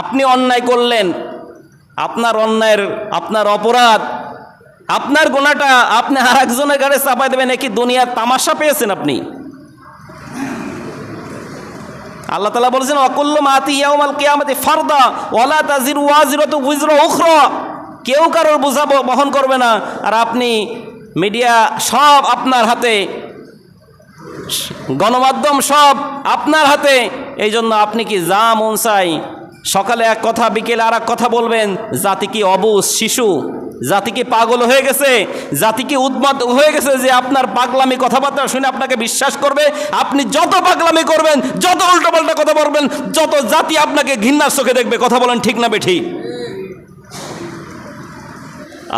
আপনি অন্যায় করলেন, আপনার অন্যায়ের, আপনার অপরাধ, আপনার গোনাটা আপনি আর একজনের গাড়ি চাপাই দেবেন একই দুনিয়ার তামাশা পেয়েছেন আপনি? আল্লাহ তালা বলেছেন, অকুল্ল মাতি ইয়াউমাল কিয়ামতি ফারদা, ওয়ালা তাজির ওয়াজিরতু উজরা উখরা। কেউ কারোর বোঝা বহন করবে না। আর আপনি মিডিয়া সব আপনার হাতে, গণমাধ্যম সব আপনার হাতে এই জন্য আপনি কি যা মন চাই? সকালে এক কথা, বিকেলে আর এক কথা বলবেন, জাতি কি অবুজ শিশু? জাতি কি পাগল হয়ে গেছে? জাতি কি উদ্মাদ হয়ে গেছে যে আপনার পাগলামি কথাবার্তা শুনে আপনাকে বিশ্বাস করবে? আপনি যত পাগলামি করবেন, যত উল্টোপাল্টা কথা বলবেন, যত জাতি আপনাকে ঘৃণার চোখে দেখবে, কথা বলেন ঠিক না বেঠিক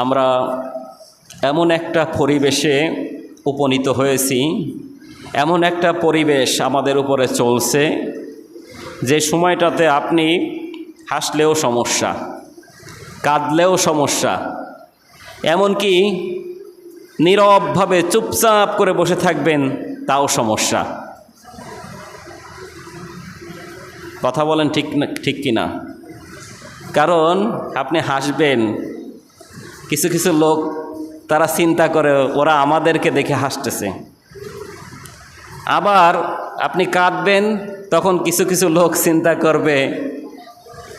আমরা এমন একটা পরিবেশে উপনীত হয়েছি, এমন একটা পরিবেশ আমাদের উপরে চলছে যে সময়টাতে আপনি হাসলেও সমস্যা, কাঁদলেও সমস্যা, এমনকি নীরবভাবে চুপচাপ করে বসে থাকবেন তাও সমস্যা। কথা বলেন ঠিক ঠিক কি না কারণ আপনি হাসবেন, কিছু কিছু লোক তারা চিন্তা করে, ওরা আমাদেরকে দেখে হাসতেছে। আবার আপনি কাঁদবেন, তখন কিছু কিছু লোক চিন্তা করবে,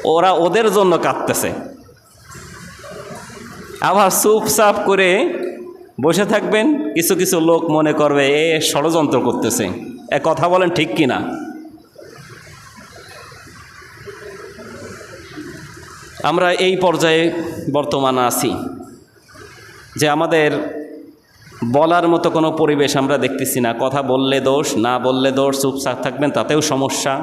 ওরা ওদের জন্য কাঁদতেছে। আবার চুপচাপ করে বসে থাকবেন, কিছু কিছু লোক মনে করবে, এ ষড়যন্ত্র করতেছে, এ কথা বলেন ঠিক কি না আমরা এই পর্যায়ে বর্তমানে আছি যে আমাদের বলার মতো কোনো পরিবেশ আমরা দেখতেছি না। কথা বললে দোষ, না বললে দোষ, চুপচাপ থাকবেন, তাতেও সমস্যা।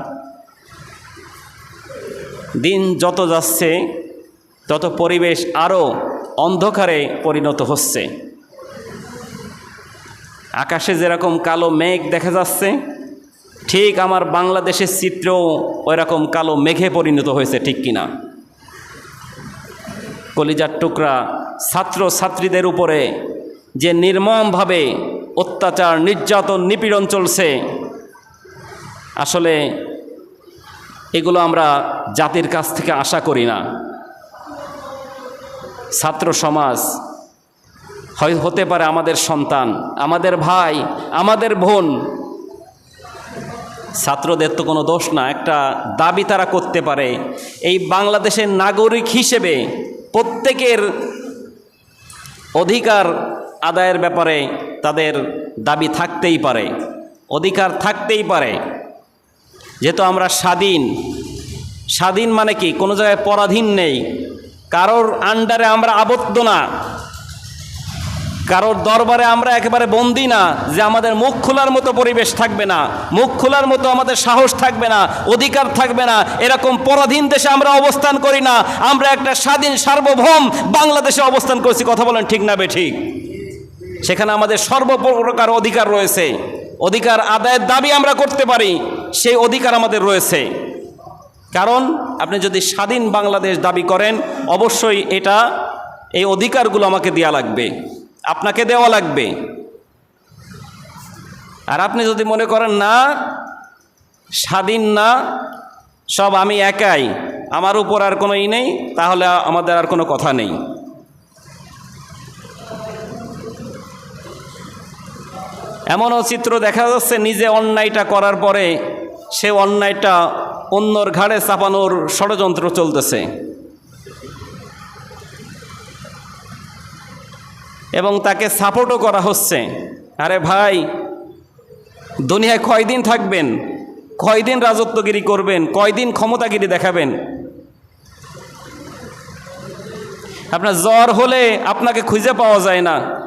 দিন যত যাচ্ছে, তত পরিবেশ আরও অন্ধকারে পরিণত হচ্ছে। আকাশে যেরকম কালো মেঘ দেখা যাচ্ছে, ঠিক আমার বাংলাদেশের চিত্রও ওই রকম কালো মেঘে পরিণত হয়েছে, ঠিক কিনা? কলিজার টুকরা ছাত্র ছাত্রীদের উপরে যে নির্মমভাবে অত্যাচার, নির্যাতন, নিপীড়ন চলছে। আসলে এগুলো আমরা জাতির কাছ থেকে আশা করি না। ছাত্র সমাজ, হয় হতে পারে আমাদের সন্তান, আমাদের ভাই, আমাদের বোন, ছাত্রদের তো কোনো দোষ না। একটা দাবি তারা করতে পারে। এই বাংলাদেশের নাগরিক হিসেবে প্রত্যেকের অধিকার আদায়ের ব্যাপারে তাদের দাবি থাকতেই পারে, অধিকার থাকতেই পারে। যেহেতু আমরা স্বাধীন স্বাধীন মানে কি? কোনো জায়গায় পরাধীন নেই। কারোর আন্ডারে আমরা আবদ্ধ না। কারোর দরবারে আমরা একেবারে বন্দি না যে আমাদের মুখ খোলার মতো পরিবেশ থাকবে না, মুখ খোলার মতো আমাদের সাহস থাকবে না, অধিকার থাকবে না, এরকম পরাধীন দেশে আমরা অবস্থান করি না, আমরা একটা স্বাধীন সার্বভৌম বাংলাদেশে অবস্থান করছি, কথা বলেন ঠিক না বে ঠিক? সেখানে আমাদের সর্বপ্রকার অধিকার রয়েছে। অধিকার আদায়ের দাবি আমরা করতে পারি, সেই অধিকার আমাদের রয়েছে। কারণ আপনি যদি স্বাধীন বাংলাদেশ দাবি করেন, অবশ্যই এটা, এই অধিকারগুলো আমাকে দেওয়া লাগবে, আপনাকে দেওয়া লাগবে। আর আপনি যদি মনে করেন, না, স্বাধীন না, সব আমি একাই, আমার উপর আর কোনো ই নেই, তাহলে আমাদের আর কোনো কথা নেই। এমনও চিত্র দেখা যাচ্ছে, নিজে অন্যায়টা করার পরে সে অন্যায়টা অন্যর ঘাড়ে চাপানোর ষড়যন্ত্র চলতেছে। এবং তাকে সাপোর্টও করা হচ্ছে। আরে ভাই, দুনিয়ায় কয়দিন থাকবেন? কয়দিন রাজত্বগিরি করবেন? কয়দিন ক্ষমতাগিরি দেখাবেন? আপনার জ্বর হলে আপনাকে খুঁজে পাওয়া যায় না।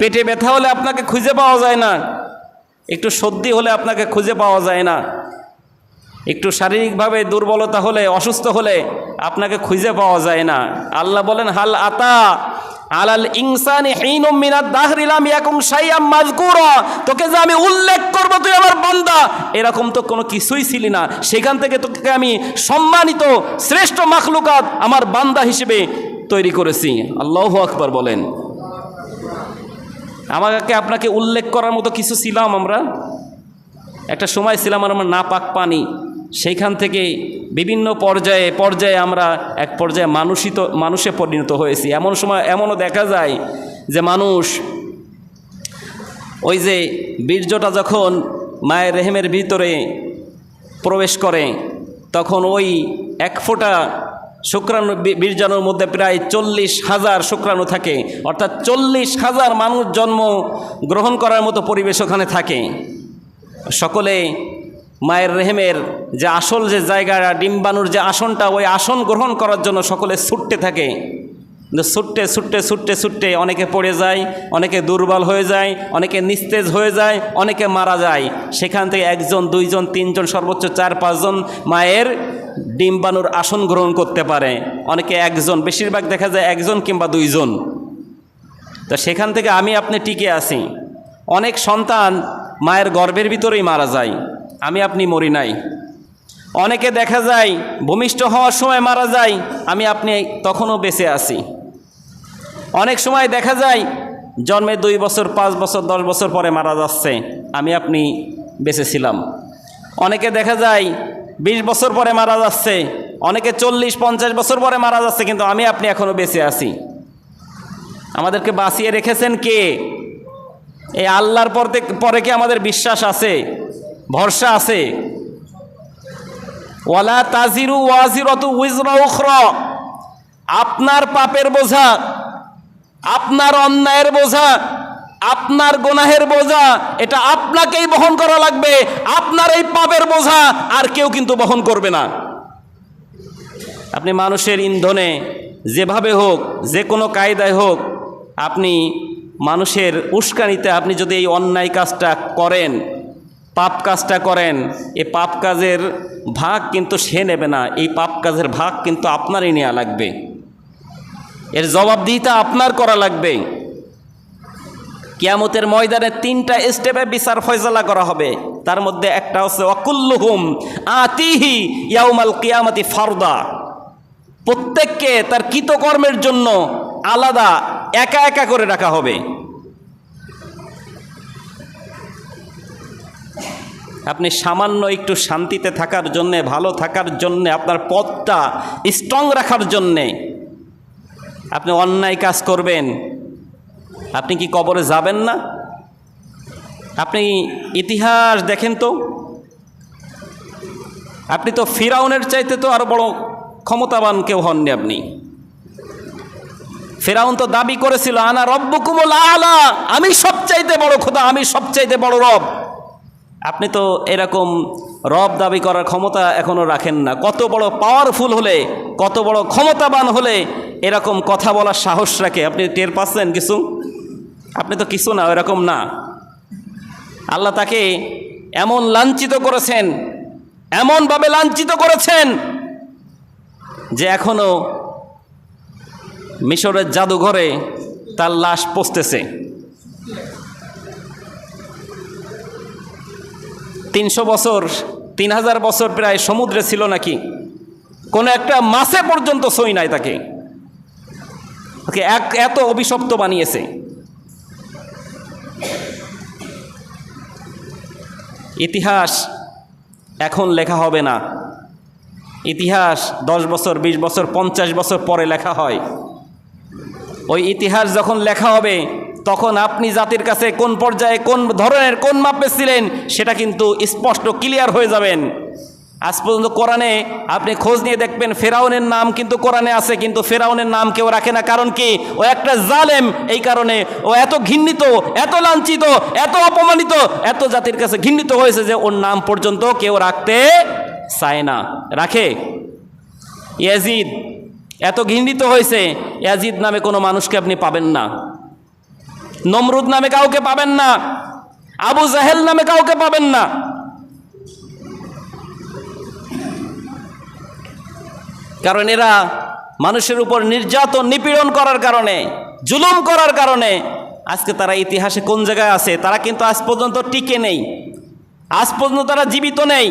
পেটে ব্যথা হলে আপনাকে খুঁজে পাওয়া যায় না। একটু সর্দি হলে আপনাকে খুঁজে পাওয়া যায় না। একটু শারীরিকভাবে দুর্বলতা হলে, অসুস্থ হলে আপনাকে খুঁজে পাওয়া যায় না। আল্লাহ বলেন, হাল আতা আলাল ইনসানি হিনুম মিনাদ দাহরিলাম ইয়াকুম শাইয়াম মাজকুরা তোকে যে আমি উল্লেখ করব, তুই আমার বান্দা। এরকম তো কোনো কিছুই ছিলি না। সেখান থেকে তোকে আমি সম্মানিত, শ্রেষ্ঠ মাখলুকাত আমার বান্দা হিসেবে তৈরি করেছি। আল্লাহু আকবার বলেন। আমাকে আপনাকে উল্লেখ করার মতো কিছু ছিলাম আমরা। একটা সময় ছিলাম আমার না পাক পানি। সেইখান থেকে বিভিন্ন পর্যায়ে পর্যায়ে আমরা এক পর্যায়ে মানুষিত, মানুষে পরিণত হয়েছি। এমন সময় এমনও দেখা যায় যে মানুষ ওই যে বীর্যটা যখন মায়ের রেহেমের ভিতরে প্রবেশ করে, তখন ওই এক ফোঁটা শুক্রাণু বীর্যাণুর মধ্যে প্রায় চল্লিশ হাজার শুক্রাণু থাকে। অর্থাৎ চল্লিশ হাজার মানুষ জন্ম গ্রহণ করার মতো পরিবেশ ওখানে থাকে। সকলে মায়ের রেহেমের যে আসল যে জায়গাটা ডিম্বাণুর যে আসনটা, ওই আসন গ্রহণ করার জন্য সকলে ছুটতে থাকে। ছুটতে ছুটতে ছুটতে ছুটতে অনেকে পড়ে যায়, অনেকে দুর্বল হয়ে যায়, অনেকে নিস্তেজ হয়ে যায়, অনেকে মারা যায়। সেখান থেকে একজন, দুইজন, তিনজন, সর্বোচ্চ চার পাঁচজন মায়ের ডিম্বাণুর আসন গ্রহণ করতে পারে। অনেকে একজন, বেশিরভাগ দেখা যায় একজন কিংবা দুইজন। তো সেখান থেকে আমি আপনি টিকে আছি। অনেক সন্তান মায়ের গর্ভের ভিতরেই মারা যায়। আমি আপনি মরি নাই। অনেকে দেখা যায় ভূমিষ্ঠ হওয়ার সময় মারা যায়, আমি আপনি তখনও বেঁচে আছি। অনেক সময় দেখা যায় জন্মে দুই বছর, পাঁচ বছর, দশ বছর পরে মারা যাচ্ছে, আমি আপনি বেঁচে ছিলাম। অনেকে দেখা যায় বিশ বছর পরে মারা যাচ্ছে। অনেকে চল্লিশ, পঞ্চাশ বছর পরে মারা যাচ্ছে, কিন্তু আমি আপনি এখনও বেঁচে আছি। আমাদেরকে বাঁচিয়ে রেখেছেন কে? এই আল্লাহর পর পরে কি আমাদের বিশ্বাস আছে? ভরসা আছে? ওয়ালা তাজিরু ওয়াজিরতু উইজরা উখরা। আপনার পাপের বোঝা, আপনার অন্যায়ের বোঝা আপনার গোনাহের বোঝা, এটা আপনাকেই বহন করা লাগবে। আপনার এই পাপের বোঝা আর কেউ কিন্তু বহন করবে না। আপনি মানুষের ইন্ধনে যেভাবে হোক, যে কোনো কায়দায় হোক, আপনি মানুষের উস্কানিতে আপনি যদি এই অন্যায় কাজটা করেন, পাপ কাজটা করেন এই পাপ কাজের ভাগ কিন্তু সে নেবে না, এই পাপ কাজের ভাগ কিন্তু আপনারই নেওয়া লাগবে। এর জবাবদিহিতা আপনার করা লাগবে। কিয়ামতের ময়দানে তিনটা স্টেপে বিচার ফয়সলা করা হবে। তার মধ্যে একটা হচ্ছে অকুল্লুহুম আতিহি ইয়াউমাল কিয়ামতি ফারদা। প্রত্যেককে তার কৃতকর্মের জন্য আলাদা, একা একা করে রাখা হবে। আপনি সামান্য একটু শান্তিতে থাকার জন্যে, ভালো থাকার জন্যে, আপনার পথটা স্ট্রং রাখার জন্যে আপনি অন্যায় কাজ করবেন। আপনি কি কবরে যাবেন না? আপনি ইতিহাস দেখেন তো। আপনি তো ফিরাউনের চাইতে তো আরও বড় ক্ষমতাবান কেউ হননি আপনি। ফেরাউন তো দাবি করেছিল, আনা রব্বকুমুল আলা, আমি সবচাইতে বড় খোদা, আমি সবচাইতে বড় রব। আপনি তো এরকম রব দাবি করার ক্ষমতা এখনও রাখেন না। কত বড় পাওয়ারফুল হলে, কত বড় ক্ষমতাবান হলে এরকম কথা বলার সাহস রাখে। আপনি টের পাচ্ছেন কিছু? আপনি তো কিছু না এরকম না। আল্লাহ তাকে এমন লাঞ্ছিত করেছেন, এমনভাবে লাঞ্ছিত করেছেন যে এখনও মিশরের জাদুঘরে তার লাশ পচতেছে। তিনশো বছর, তিন হাজার বছর প্রায় সমুদ্রে ছিল নাকি? কোনো একটা মাসে পর্যন্ত সই নাই তাকে। এক এত অভিশপ্ত বানিয়েছে। ইতিহাস এখন লেখা হবে না। ইতিহাস দশ বছর, বিশ বছর, পঞ্চাশ বছর পরে লেখা হয়। ওই ইতিহাস যখন লেখা হবে, তখন আপনি জাতির কাছে কোন পর্যায়ে কোন ধরনের কোন মাপে ছিলেন, সেটা কিন্তু স্পষ্ট ক্লিয়ার হয়ে যাবেন। আজ পর্যন্ত কোরআনে আপনি খোঁজ নিয়ে দেখবেন ফেরাউনের নাম কিন্তু কোরআনে আছে, কিন্তু ফেরাউনের নাম কেউ রাখে না। কারণ কি? ও একটা জালেম এই কারণে। ও এত ঘৃণিত, এত লাঞ্ছিত, এত অপমানিত, এত জাতির কাছে ঘৃণিত হয়েছে যে ওর নাম পর্যন্ত কেউ রাখতে চায় না। রাখে? ইয়াজিদ, এত ঘৃণিত হয়েছে, ইয়াজিদ নামে কোনো মানুষকে আপনি পাবেন না। নমরুদ নামে কাউকে পাবেন না। আবু জাহেল নামে কাউকে পাবেন না। কারণ এরা মানুষের উপর নির্যাতন, নিপীড়ন করার কারণে, জুলুম করার কারণে, আজকে তারা ইতিহাসে কোন জায়গায় আছে, তারা কিন্তু আজ পর্যন্ত টিকে নেই। আজ পর্যন্ত তারা জীবিত নেই।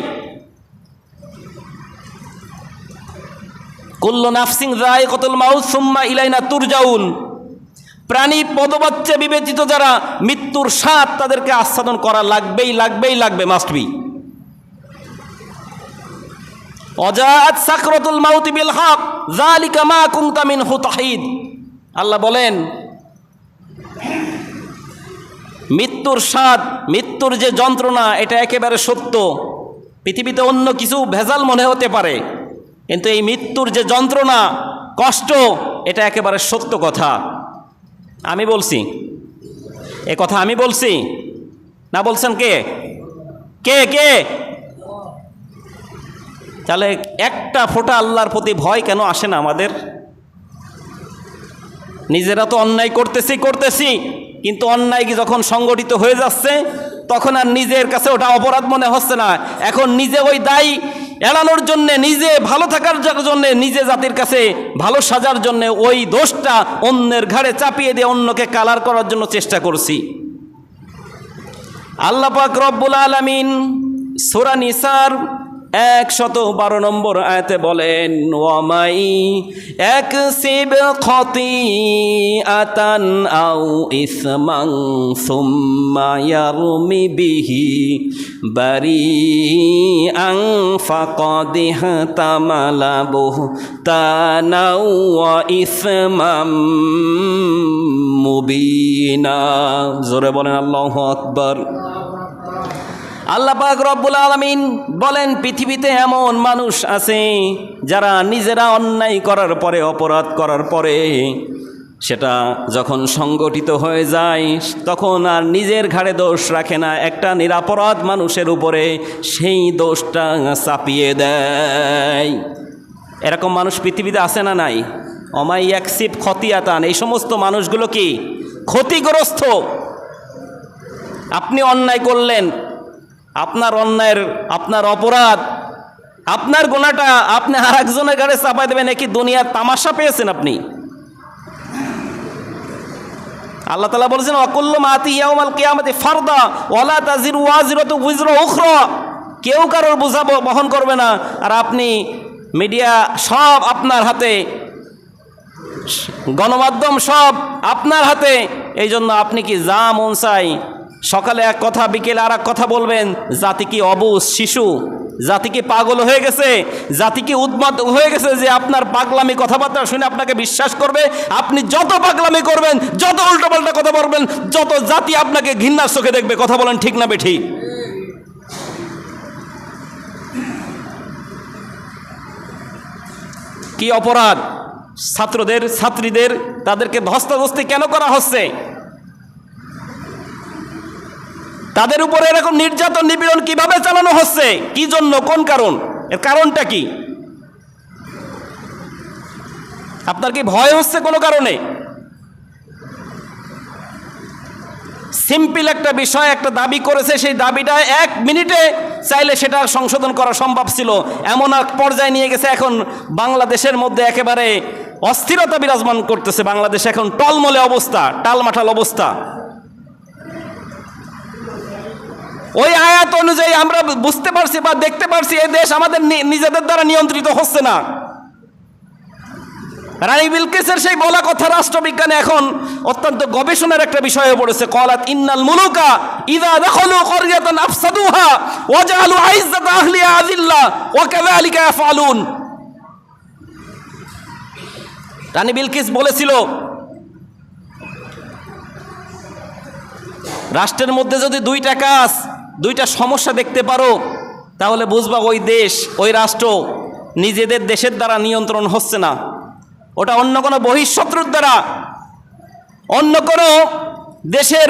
কুল্ল নাফসিং রায় কতল মাউস সুম্মা ইলাইনা তুরজাউন। প্রাণী বিবেচিত যারা, মৃত্যুর স্বাদ তাদেরকে আস্বাদন করা লাগবেই লাগবেই, লাগবে মাস্ট বি অজাত সাকরতুল মাউতি বিল হক জালিকা মা কুনতা মিনহু তাহিদ। আল্লাহ বলেন, মৃত্যুর স্বাদ, মৃত্যুর যে যন্ত্রণা, এটা একেবারে সত্য। পৃথিবীতে অন্য কিছু ভেজাল মনে হতে পারে, কিন্তু এই মৃত্যুর যে যন্ত্রণা, কষ্ট, এটা একেবারে সত্য কথা। আমি বলছি, এ কথা আমি বলছি? না বলছেন কে? কে কে? তাহলে একটা ফোঁটা আল্লাহর প্রতি ভয় কেন আসে না আমাদের? নিজেরা তো অন্যায় করতেছি করতেছি, কিন্তু অন্যায় কি যখন সংগঠিত হয়ে যাচ্ছে, তখন আর নিজের কাছে ওটা অপরাধ মনে হচ্ছে না। এখন নিজে ওই দায়ী এড়ানোর জন্যে, নিজে ভালো থাকার জন্য, নিজে জাতির কাছে ভালো সাজার জন্য ওই দোষটা অন্যের ঘাড়ে চাপিয়ে দিয়ে অন্যকে কালার করার জন্য চেষ্টা করছি। আল্লাহ পাক রব্বুল আলামিন সূরা নিসার একশত বারো নম্বর আয়তে বলেন, ওয়ামাই এক শিব খতি আতান আউ ইসমাং সুম্মা বিহি বারি আং ফাকদিহ তামালা বহু তানাউ ইসমাম মুবিনা। জোরে বলেন, আল্লাহু আকবার। আল্লাহ পাক রব্বুল আলমিন বলেন, পৃথিবীতে এমন মানুষ আছে যারা নিজেরা অন্যায় করার পরে, অপরাধ করার পরে সেটা যখন সংগঠিত হয়ে যায়, তখন আর নিজের ঘাড়ে দোষ রাখে না। একটা নিরাপরাধ মানুষের উপরে সেই দোষটা চাপিয়ে দেয়। এরকম মানুষ পৃথিবীতে আছে না নাই? অমাই একসিপ খতিয়াতান, এই সমস্ত মানুষগুলো কি ক্ষতিগ্রস্ত? আপনি অন্যায় করলেন আপনার অন্যায়ের, আপনার অপরাধ, আপনার গোনাটা আপনি আর একজনের গাড়ি চাপাই দেবেন নাকি দুনিয়ার তামাশা পেয়েছেন আপনি? আল্লাহ তালা বলেছেন, অকুল্ল মাতি ইয়াউমাল কিয়ামতি ফারদা, ওয়ালা তাজির ওয়াজিরতু উজরা উখরা। কেউ কারোর বোঝা বহন করবে না। আর আপনি মিডিয়া সব আপনার হাতে, গণমাধ্যম সব আপনার হাতে। এই জন্য আপনি কি যা মন চাই সকালে এক কথা, বিকেলে আর কথা বলবেন, জাতি কি অবুজ শিশু? জাতি কি পাগল হয়ে গেছে? জাতি কি উদ্মাদ হয়ে গেছে যে আপনার পাগলামি কথাবার্তা শুনে আপনাকে বিশ্বাস করবে? আপনি যত পাগলামি করবেন, যত উল্টোপাল্টা কথা বলবেন, যত জাতি আপনাকে ঘৃণার চোখে দেখবে, কথা বলেন ঠিক না বেঠি? কি অপরাধ? ছাত্রদের, ছাত্রীদের, তাদেরকে ধস্তাধস্তি কেন করা হচ্ছে? তাদের উপরে এরকম নির্যাতন, নিপীড়ন কীভাবে চালানো হচ্ছে? কি জন্য? কোন কারণ? এর কারণটা কি? আপনার কি ভয় হচ্ছে কোনো কারণে? সিম্পল একটা বিষয়, একটা দাবি করেছে, সেই দাবিটা এক মিনিটে চাইলে সেটা সংশোধন করা সম্ভব ছিল। এমন এক পর্যায়ে নিয়ে গেছে, এখন বাংলাদেশের মধ্যে একেবারে অস্থিরতা বিরাজমান করতেছে বাংলাদেশ। এখন টলমলে অবস্থা, টালমাটাল অবস্থা। ওই আয়াত অনুযায়ী আমরা বুঝতে পারছি বা দেখতে পারছি এই দেশ আমাদের নিজেদের দ্বারা নিয়ন্ত্রিত হচ্ছে না। রানী বিলকিসের সেই বলা কথা রাষ্ট্রবিজ্ঞানে এখন অত্যন্ত গবেষণার একটা বিষয় পড়েছে। কলাত, ইন্নাল মুলুকা ইদা দখলু করিয়াতান আফসাদুহা ওয়াজআলু আইজ্জাত আহলিহা আযিল্লা ওয়া কাযালিকা ইয়াফআলুন। রানী বিলকিস বলেছিল, রাষ্ট্রের মধ্যে যদি দুইটা কাজ দুইটা সমস্যা দেখতে পারো, তাহলে বুঝবা ওই দেশ, ওই রাষ্ট্র নিজেদের দেশের দ্বারা নিয়ন্ত্রণ হচ্ছে না। ওটা অন্য কোনো বহিঃশত্রুর দ্বারা, অন্য কোনো দেশের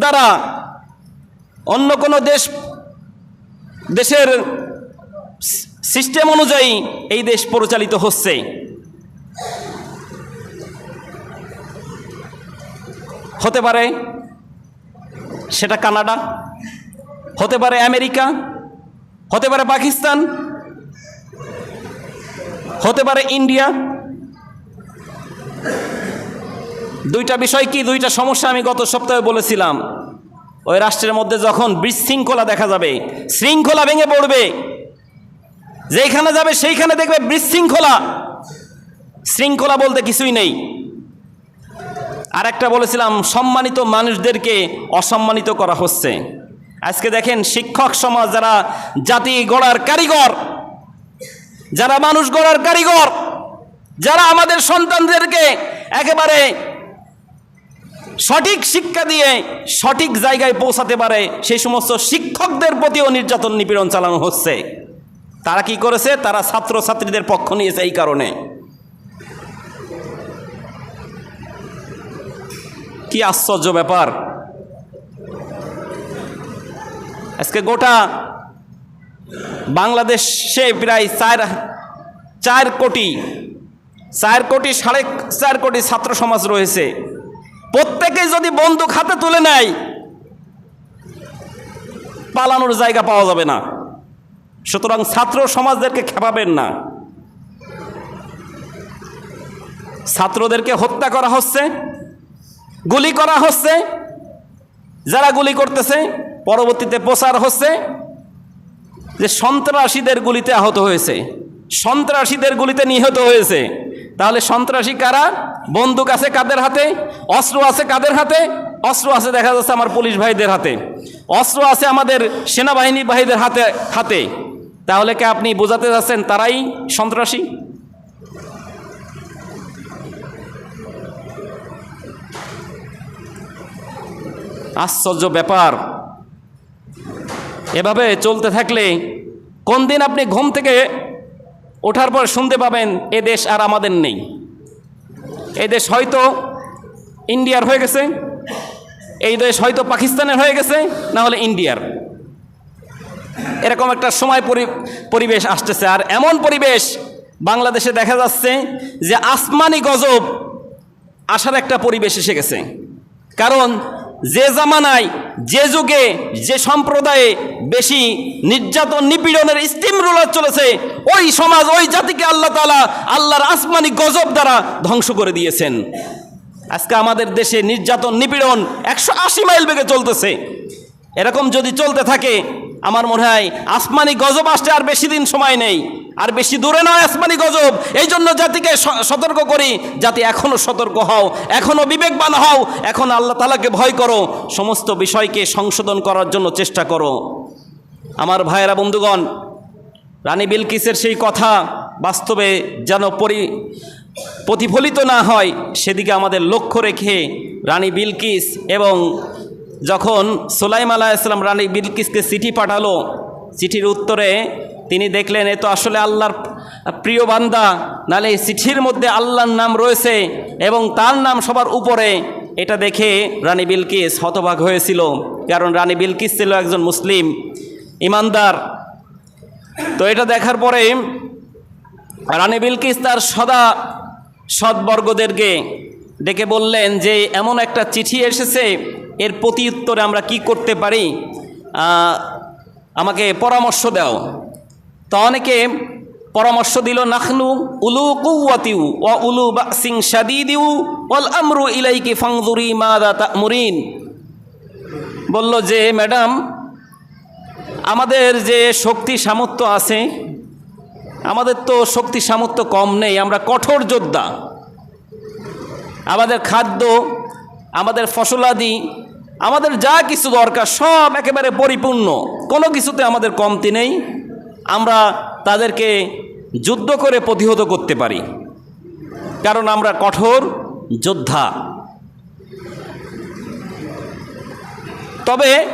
দ্বারা, অন্য কোনো দেশ, দেশের সিস্টেম অনুযায়ী এই দেশ পরিচালিত হচ্ছে। হতে পারে সেটা কানাডা, হতে পারে আমেরিকা, হতে পারে পাকিস্তান, হতে পারে ইন্ডিয়া। দুইটা বিষয় কি, দুইটা সমস্যা আমি গত সপ্তাহে বলেছিলাম। ওই রাষ্ট্রের মধ্যে যখন বিশৃঙ্খলা দেখা যাবে, শৃঙ্খলা ভেঙে পড়বে যেখানে যাবে সেইখানে দেখবে বিশৃঙ্খলা। শৃঙ্খলা বলতে কিছুই নেই। আর একটা বলেছিলাম, সম্মানিত মানুষদেরকে অসম্মানিত করা হচ্ছে। আজকে দেখেন, শিক্ষক সমাজ যারা জাতি গড়ার কারিগর, যারা মানুষ গড়ার কারিগর, যারা আমাদের সন্তানদেরকে একেবারে সঠিক শিক্ষা দিয়ে সঠিক জায়গায় পৌঁছাতে পারে, সেই সমস্ত শিক্ষকদের প্রতিও নির্যাতন নিপীড়ন চালানো হচ্ছে। তারা কি করেছে? তারা ছাত্র ছাত্রীদের পক্ষ নিয়েছে এই কারণে। কি আশ্চর্য ব্যাপার? আজকে গোটা বাংলাদেশে প্রায় চার চার কোটি চার কোটি, সাড়ে চার কোটি ছাত্র সমাজ রয়েছে। প্রত্যেকেই যদি বন্দুক হাতে তুলে নেয়, পালানোর জায়গা পাওয়া যাবে না। সুতরাং ছাত্র সমাজদেরকে খেপাবেন না। ছাত্রদেরকে হত্যা করা হচ্ছে। গুলি করা হচ্ছে। যারা গুলি করতেছে, পরবর্তীতে প্রচার হচ্ছে যে সন্ত্রাসীদের গুলিতে আহত হয়েছে। সন্ত্রাসীদের গুলিতে নিহত হয়েছে। তাহলে সন্ত্রাসী কারা? বন্দুক আছে কাদের হাতে? অস্ত্র আছে কাদের হাতে? অস্ত্র আছে দেখা যাচ্ছে আমার পুলিশ ভাইদের হাতে। অস্ত্র আছে আমাদের সেনাবাহিনী ভাইদের হাতে হাতে। তাহলে কি আপনি বোঝাতে যাচ্ছেন তারাই সন্ত্রাসী? আশ্চর্য ব্যাপার। এভাবে চলতে থাকলে কোন দিন আপনি ঘুম থেকে ওঠার পর শুনতে পাবেন, এ দেশ আর আমাদের নেই। এই দেশ হয়তো ইন্ডিয়ার হয়ে গেছে, এই দেশ হয়তো পাকিস্তানের হয়ে গেছে, না হলে ইন্ডিয়ার। এরকম একটা সময় পরি- পরিবেশ আসতেছে। আর এমন পরিবেশ বাংলাদেশে দেখা যাচ্ছে যে আসমানি গজব আসার একটা পরিবেশ এসে গেছে। কারণ যে জামানায়, যে যুগে, যে সম্প্রদায়ে বেশি নির্যাতন, নিপীড়নের স্টিম রোলার চলেছে, ওই সমাজ, ওই জাতিকে আল্লাহ তালা আল্লাহর আসমানি গজব দ্বারা ধ্বংস করে দিয়েছেন। আজকে আমাদের দেশে নির্যাতন, নিপীড়ন একশো আশি মাইল বেগে চলতেছে। এরকম যদি চলতে থাকে আমার মনে হয় আসমানি গজব আসতে আর বেশি দিন সময় নেই। আর বেশি দূরে নয় আসমানি গজব। এই জন্য জাতিকে সতর্ক করি, জাতি এখনও সতর্ক হও এখনও বিবেকবান হও, এখন আল্লাহ তালাকে ভয় করো, সমস্ত বিষয়কে সংশোধন করার জন্য চেষ্টা করো। আমার ভাইয়েরা, বন্ধুগণ, রানী বিলকিসের সেই কথা বাস্তবে যেন পরি, প্রতিফলিত না হয়, সেদিকে আমাদের লক্ষ্য রেখে রানী বিলকিস এবং যখন সোলাইম আলাইসলাম রানী বিলকিসকে চিঠি পাঠালো, চিঠির উত্তরে তিনি দেখলেন, এ তো আসলে আল্লাহর প্রিয় বান্দা। নালে চিঠির মধ্যে আল্লাহর নাম রয়েছে এবং তার নাম সবার উপরে। এটা দেখে রানী বিলকিস হতবাক হয়েছিল, কারণ রানী বিলকিস ছিল একজন মুসলিম ইমানদার। তো এটা দেখার পরে রানী বিলকিস তার সদা সৎবর্গদেরকে ডেকে বললেন যে, এমন একটা চিঠি এসেছে, এর প্রতি উত্তরে আমরা কি করতে পারি? আমাকে পরামর্শ দাও। তো অনেকে পরামর্শ দিল, নাখনু উলু কুয়াতিউ ও উলু বাসিং সাদিদিউ ওয়াল আমরু ইলাইকি ফাংজুরি মাদা তামুরিন। বলল যে, ম্যাডাম, আমাদের যে শক্তি সামর্থ্য আছে, আমাদের তো শক্তি সামর্থ্য কম নেই, আমরা কঠোর যোদ্ধা। আমাদের খাদ্য, আমাদের ফসলাদি, আমাদের যা কিছু দরকার সব একেবারে পরিপূর্ণ। কোনো কিছুতে আমাদের কমতি নেই। আমরা তাদেরকে যুদ্ধ করে প্রতিহত করতে পারি। কারণ আমরা কঠোর যোদ্ধা। তবে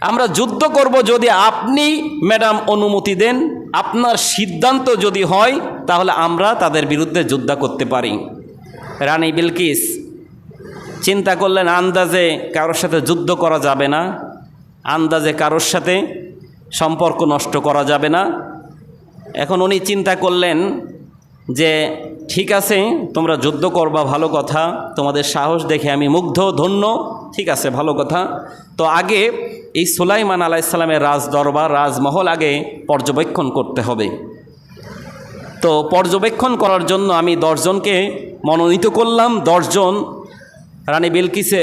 আমরা যুদ্ধ করব যদি আপনি ম্যাডাম অনুমতি দেন, আপনার সিদ্ধান্ত যদি হয়, তাহলে আমরা তাদের বিরুদ্ধে যুদ্ধ করতে পারি। রানী বিলকিস, চিন্তা করলেন আন্দাজে কারোর সাথে যুদ্ধ করা যাবে না, আন্দাজে কারোর সাথে সম্পর্ক নষ্ট করা যাবে না। এখন উনি চিন্তা করলেন যে, ঠিক আছে, তোমরা যুদ্ধ করবা, ভালো কথা, তোমাদের সাহস দেখে আমি মুগ্ধ, ধন্য, ঠিক আছে, ভালো কথা। তো আগে এই সুলাইমান আলাইসাল্লামের রাজ দরবার রাজমহল আগে পর্যবেক্ষণ করতে হবে। তো পর্যবেক্ষণ করার জন্য আমি দশজনকে মনোনীত করলাম। দশজন, রানী বিলকিসে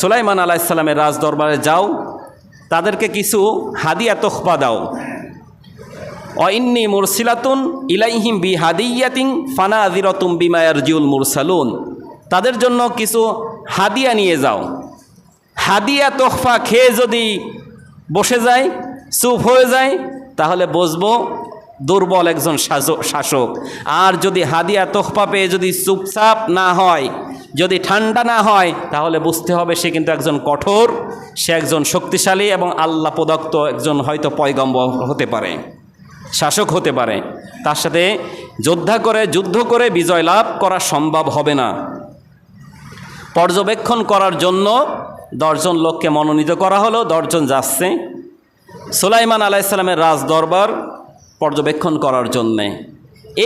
সুলাইমান আলাইসাল্লামের রাজ দরবারে যাও, তাদেরকে কিছু হাদিয়া তোহফা দাও। অইন্নি মুরসিলাতুন ইলাইহিম বি হাদিয়াতিং ফানা আজিরতুম বিমায়ার জিউল মুরসালুন। তাদের জন্য কিছু হাদিয়া নিয়ে যাও। হাদিয়া তোহফা খেয়ে যদি বসে যায়, চুপ হয়ে যায়, তাহলে বসবো দুর্বল একজন শাসক আর যদি হাদিয়া তোহফা পেয়ে যদি চুপচাপ না হয়, যদি ঠান্ডা না হয়, তাহলে বুঝতে হবে সে কিন্তু একজন কঠোর, সে একজন শক্তিশালী এবং আল্লাহ প্রদত্ত একজন হয়তো পয়গম্বর হতে পারে, শাসক হতে পারে। তার সাথে যোদ্ধা করে, যুদ্ধ করে বিজয় লাভ করা সম্ভব হবে না। পর্যবেক্ষণ করার জন্য দশজন লোককে মনোনীত করা হলো, দশজন যাচ্ছে। সুলাইমান আলাইসাল্লামের রাজ দরবার পর্যবেক্ষণ করার জন্যে।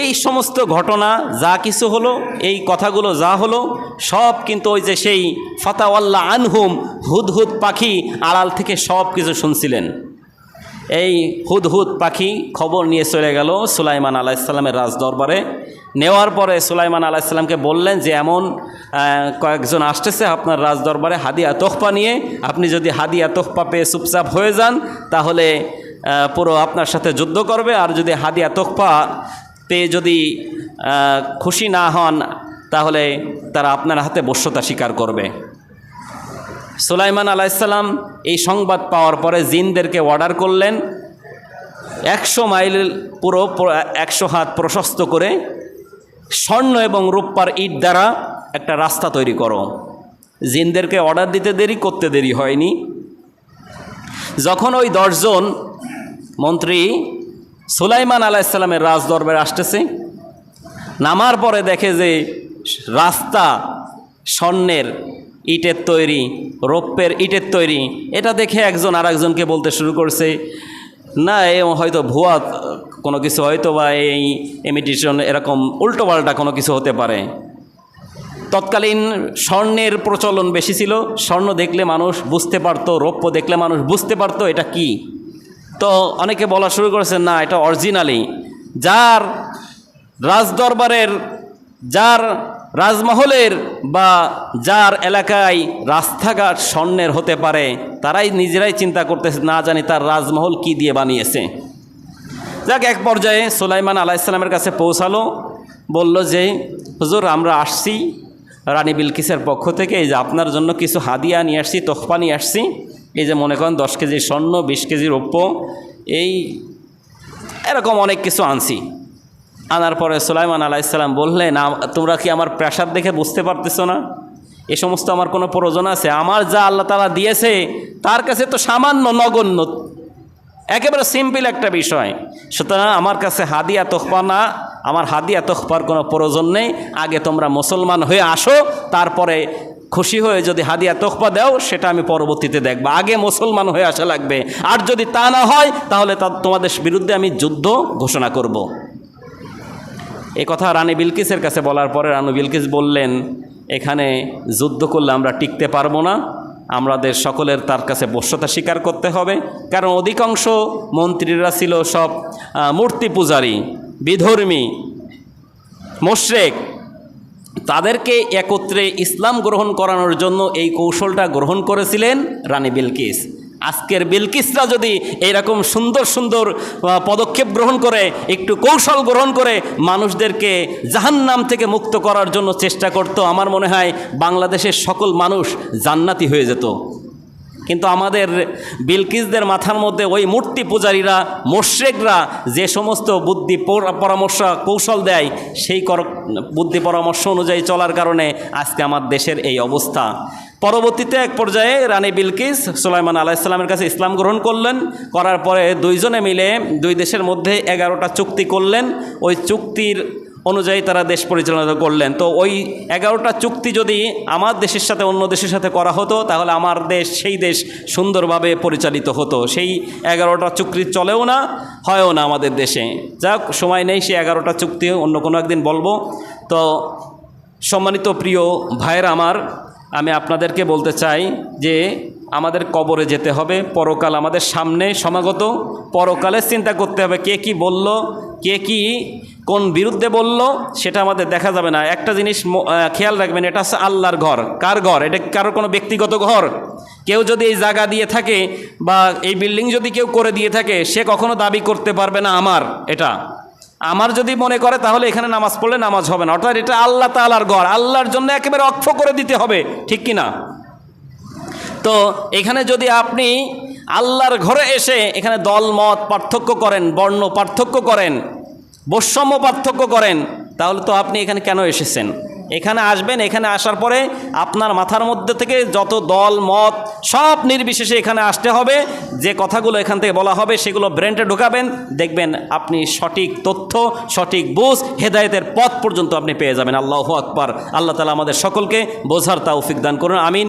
এই সমস্ত ঘটনা যা কিছু হলো, এই কথাগুলো যা হলো, সব কিন্তু ওই যে সেই ফাতাওয়াল্লা আনহুম হুদহুদ পাখি আড়াল থেকে সব কিছু শুনছিলেন। এই হুদহুদ পাখি খবর নিয়ে চলে গেল সুলাইমান আলাইসাল্লামের রাজ দরবারে নেওয়ার পরে সুলাইমান আলাইসাল্লামকে বললেন যে, এমন কয়েকজন আসতেছে আপনার রাজ দরবারে হাদিয়া তোহফা নিয়ে। আপনি যদি হাদিয়া তোহফা পেয়ে চুপচাপ হয়ে যান, তাহলে পুরো আপনার সাথে যুদ্ধ করবে, আর যদি হাদিয়া তোহফা পেয়ে যদি খুশি না হন, তাহলে তারা আপনার হাতে বশ্যতা স্বীকার করবে। সুলাইমান আলাইসাল্লাম এই সংবাদ পাওয়ার পরে জিনদেরকে অর্ডার করলেন। একশো মাইল পুরো একশো হাত প্রশস্ত করে স্বর্ণ এবং রূপ্পার ইট দ্বারা একটা রাস্তা তৈরি করো। জিনদেরকে অর্ডার দিতে দেরি, করতে দেরি হয়নি। যখন ওই দশজন মন্ত্রী সুলাইমান আলাইসাল্লামের রাজদরবারে আসতেছে। নামার পরে দেখে যে রাস্তা স্বর্ণের ইটের তৈরি, রৌপ্যের ইটের তৈরি, এটা দেখে একজন আর একজনকে বলতে শুরু করছে, না, এ হয়তো ভুয়া, কোনো কিছু হয়তো বা এই ইমিটেশন এরকম উল্টোপাল্টা কোনো কিছু হতে পারে। তৎকালীন স্বর্ণের প্রচলন বেশি ছিল। স্বর্ণ দেখলে মানুষ বুঝতে পারতো, রৌপ্য দেখলে মানুষ বুঝতে পারতো এটা কি। তো অনেকে বলা শুরু করেছে, না, এটা অরিজিনালি যার রাজদরবারের, যার রাজমহলের বা যার এলাকায় রাস্তাঘাট স্বর্ণের হতে পারে, তারাই নিজেরাই চিন্তা করতেছে, না জানি তার রাজমহল কি দিয়ে বানিয়েছে? যাক, এক পর্যায়ে সুলাইমান আলাইসাল্লামের কাছে পৌঁছালো, বলল যে, হুজুর, আমরা আসছি রানী বিলকিসের পক্ষ থেকে, এই যে আপনার জন্য কিছু হাদিয়া নিয়ে আসছি, তোহফা নিয়ে আসছি। এই যে মনে করেন দশ কেজি স্বর্ণ, বিশ কেজি রৌপ্য, এই এরকম অনেক কিছু আনছি। আনার পরে সুলাইমান আলাইসাল্লাম বললেন, "আম- তোমরা কি আমার প্রেশার দেখে বুঝতে পারতেছো না? এ সমস্ত আমার কোনো প্রয়োজন আছে। আমার যা আল্লাহ তালা দিয়েছে, তার কাছে তো সামান্য নগণ্য। একেবারে সিম্পল একটা বিষয়। সুতরাং আমার কাছে হাদিয়া তোহফা না, আমার হাদিয়া তোহফার কোনো প্রয়োজন নেই। আগে তোমরা মুসলমান হয়ে আসো, তারপরে খুশি হয়ে যদি হাদিয়া তোহফা দাও, সেটা আমি পরবর্তীতে দেখব। আগে মুসলমান হয়ে আসা লাগবে। আর যদি তা না হয়, তাহলে তা তোমাদের বিরুদ্ধে আমি যুদ্ধ ঘোষণা করব। এই কথা রানী বিলকিসের কাছে বলার পরে রানু বিলকিস বললেন, এখানে যুদ্ধ করলে আমরা টিকতে পারব না। আমাদের সকলের তার কাছে বস্যতা স্বীকার করতে হবে। কারণ অধিকাংশ মন্ত্রীরা ছিল সব মূর্তি পূজারী, বিধর্মী, মোশরেক তাদেরকে একত্রে ইসলাম গ্রহণ করানোর জন্য এই কৌশলটা গ্রহণ করেছিলেন রানী বিলকিস। আজকের বিলকিসরা যদি এইরকম সুন্দর সুন্দর পদক্ষেপ গ্রহণ করে, একটু কৌশল গ্রহণ করে মানুষদেরকে জাহান্নাম থেকে মুক্ত করার জন্য চেষ্টা করত, আমার মনে হয় বাংলাদেশের সকল মানুষ জান্নাতি হয়ে যেত। কিন্তু আমাদের বিলকিসদের মাথার মধ্যে ওই মূর্তি পূজারীরা মোশ্রেকরা যে সমস্ত বুদ্ধি পরামর্শ, কৌশল দেয়, সেই কর, বুদ্ধি পরামর্শ অনুযায়ী চলার কারণে আজকে আমার দেশের এই অবস্থা। পরবর্তীতে এক পর্যায়ে রানী বিলকিস সুলাইমান আলাইসাল্লামের কাছে ইসলাম গ্রহণ করলেন। করার পরে দুইজনে মিলে দুই দেশের মধ্যে এগারোটা চুক্তি করলেন। ওই চুক্তির অনুযায়ী তারা দেশ পরিচালনা করলেন। তো ওই এগারোটা চুক্তি যদি আমার দেশের সাথে অন্য দেশের সাথে করা হতো, তাহলে আমার দেশ, সেই দেশ সুন্দরভাবে পরিচালিত হতো। সেই এগারোটা চুক্তি চলেও না, হয়ও না আমাদের দেশে। যাক, সময় নেই, সেই এগারোটা চুক্তি অন্য কোনো একদিন বলব। তো সম্মানিত প্রিয় ভাইয়ের আমার আমি আপনাদেরকে বলতে চাই যে আমাদের কবরে যেতে হবে, পরকাল আমাদের সামনে সমাগত, পরকালে চিন্তা করতে হবে কে কি বলল, কে কি, কোন বিরুদ্ধে বলল, সেটা আমাদের দেখা যাবে না। একটা জিনিস খেয়াল রাখবেন, এটা হচ্ছে আল্লাহর ঘর। কার ঘর? এটা কারোর কোনো ব্যক্তিগত ঘর? কেউ যদি এই জায়গা দিয়ে থাকে বা এই বিল্ডিং যদি কেউ করে দিয়ে থাকে, সে কখনো দাবি করতে পারবে না আমার, এটা। আমার যদি মনে করে, তাহলে এখানে নামাজ পড়লে নামাজ হবে না। অর্থাৎ এটা আল্লাহ তালার গড় আল্লাহর জন্য একেবারে অক্ষ করে দিতে হবে। ঠিক কি না? তো এখানে যদি আপনি আল্লাহর ঘরে এসে এখানে দল, মত পার্থক্য করেন, বর্ণ পার্থক্য করেন, বৈষম্য পার্থক্য করেন, তাহলে তো আপনি এখানে কেন এসেছেন? এখানে আসবেন, এখানে আসার পরে আপনার মাথার মধ্যে থেকে যত দল, মত সব নির্বিশেষে এখানে আসতে হবে। যে কথাগুলো এখান থেকে বলা হবে সেগুলো ব্রেনটে ঢোকাবেন, দেখবেন আপনি সঠিক তথ্য, সঠিক বুঝ, হেদায়তের পথ পর্যন্ত আপনি পেয়ে যাবেন। আল্লাহ আকবার। আল্লাহ তালা আমাদের সকলকে বোঝার তাওফিক দান করুন, আমিন।